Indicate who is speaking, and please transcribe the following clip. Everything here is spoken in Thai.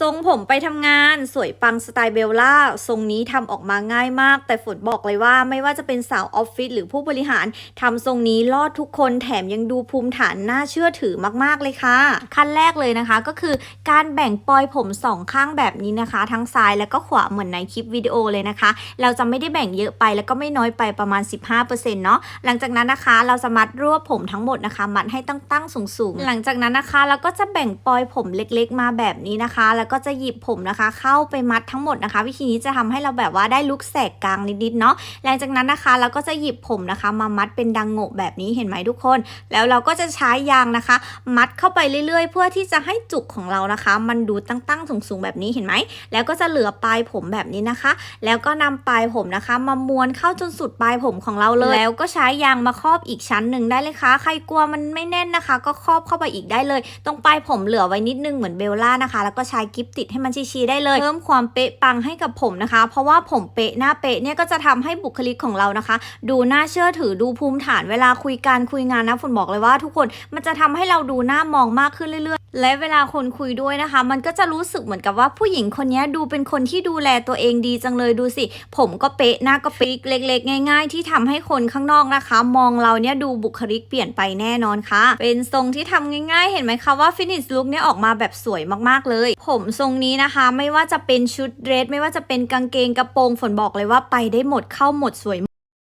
Speaker 1: ทรงผมไปทำงานสวยปังสไตล์เบลล่า ทรงนี้ทำออกมาง่ายมาก แต่ฝนบอกเลยว่าไม่ว่าจะเป็นสาวออฟฟิศหรือผู้บริหารทำทรงนี้รอดทุกคนแถมยังดูภูมิฐานน่าเชื่อถือมากๆเลยค่ะ ขั้นแรกเลยนะคะ ก็คือการแบ่งปลอยผมสองข้างแบบนี้นะคะ ทั้งซ้ายแล้วก็ขวาเหมือนในคลิปวิดีโอเลยนะคะ เราจะไม่ได้แบ่งเยอะไปแล้วก็ไม่น้อยไปประมาณ 15%เนาะหลังจากนั้นนะคะ เราจะมัดรวบผมทั้งหมดนะคะ มัดให้ตั้งๆสูงๆ หลังจากนั้นนะคะ เราก็จะแบ่งปลอยผมเล็ก ๆ มาแบบนี้นะคะแล้วก็จะหยิบผมนะคะ เข้าไปมัดทั้งหมดนะคะ วิธีนี้จะทำให้เราแบบว่าได้ลุกแสกกลางนิดๆเนาะหลังจากนั้นนะคะเราก็จะหยิบผมนะคะ มามัดเป็นดังโงะแบบนี้เห็นไหมทุกคน แล้วเราก็จะใช้ยางนะคะ มัดเข้าไปเรื่อยๆ เพื่อที่จะให้จุกของเรานะคะ มันดูตั้งๆสูงๆแบบนี้เห็นไหมแล้วก็จะเหลือปลายผมแบบนี้นะคะ แล้วก็นำปลายผมนะคะ มาม้วนเข้าจนสุดปลายผมของเราเลยแล้วก็ใช้ยางมาครอบอีกชั้นหนึ่งได้เลยค่ะ ใครกลัวมันไม่แน่นนะคะ ก็ครอบเข้าไปอีกได้เลย ตรงปลายผมเหลือไว้นิดนึงเหมือนเบลล่านะคะ แล้วก็ใช้กิฟติดให้มันชี้ๆได้เลย เพิ่มความเป๊ะปังให้กับผมนะคะ เพราะว่าผมเป๊ะหน้าเป๊ะเนี่ยก็จะทำให้บุคลิกของเรานะคะ ดูน่าเชื่อถือดูภูมิฐานเวลาคุยการคุยงานนะฝนบอกเลยว่าทุกคนมันจะทำให้เราดูน่ามองมากขึ้นเรื่อยๆ และเวลาคนคุยด้วยนะคะ มันก็จะรู้สึกเหมือนกับว่าผู้หญิงคนนี้ดูเป็นคนที่ดูแลตัวเองดีจังเลยดูสิ ผมก็เป๊ะหน้าก็เป๊ะเล็ก ๆ ง่าย ๆ ที่ทำให้คนข้างนอกนะคะ มองเราเนี่ยดูบุคลิกเปลี่ยนไปแน่นอนค่ะ เป็นทรงที่ทำง่าย ๆ เห็นไหมคะว่าฟินิชลุคเนี่ยออกมาแบบสวยมากๆเลย ผมทรงนี้นะคะ ไม่ว่าจะเป็นชุดเดรสไม่ว่าจะเป็นกางเกงกระโปรงฝนบอกเลยว่าไปได้หมดเข้าหมดสวย